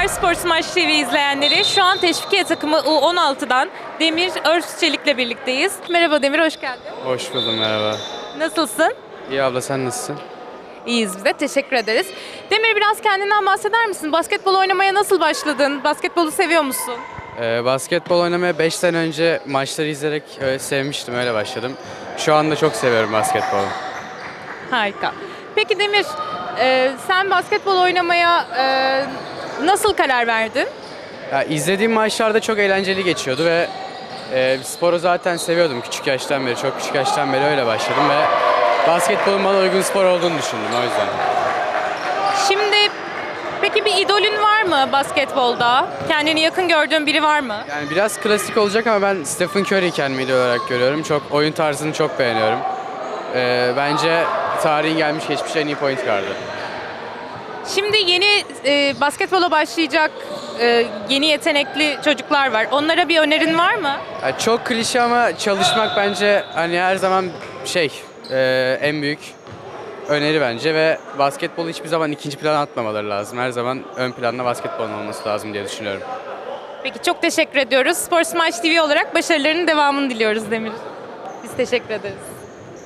Merhabalar Spor Smash TV izleyenleri. Şu an Teşvikiye takımı U16'dan Demir Özçelik'le birlikteyiz. Merhaba Demir, hoş geldin. Hoş buldum merhaba. Nasılsın? İyi abla sen nasılsın? İyiyiz biz de, teşekkür ederiz. Demir biraz kendinden bahseder misin? Basketbol oynamaya nasıl başladın? Basketbolu seviyor musun? Ee, basketbol oynamaya 5 sene önce maçları izleyerek öyle sevmiştim öyle başladım. Şu anda çok seviyorum basketbolu. Harika. Peki Demir, e, sen basketbol oynamaya e, nasıl karar verdin? Ya, izlediğim maçlarda çok eğlenceli geçiyordu ve e, sporu zaten seviyordum küçük yaştan beri. Çok küçük yaştan beri öyle başladım ve basketbolun bana uygun spor olduğunu düşündüm o yüzden. Şimdi peki bir idolün var mı basketbolda? Kendini yakın gördüğün biri var mı? Yani biraz klasik olacak ama ben Stephen Curry kendimi idol olarak görüyorum. Çok oyun tarzını çok beğeniyorum. Ee, bence tarihin gelmiş geçmiş en iyi point guardı. Şimdi yeni e, basketbola başlayacak e, yeni yetenekli çocuklar var. Onlara bir önerin var mı? Ya çok klişe ama çalışmak bence hani her zaman şey e, en büyük öneri bence ve basketbolu hiçbir zaman ikinci plana atmamaları lazım. Her zaman ön planda basketbolun olması lazım diye düşünüyorum. Peki çok teşekkür ediyoruz. Spor Smash TV olarak başarılarının devamını diliyoruz Demir. Biz teşekkür ederiz.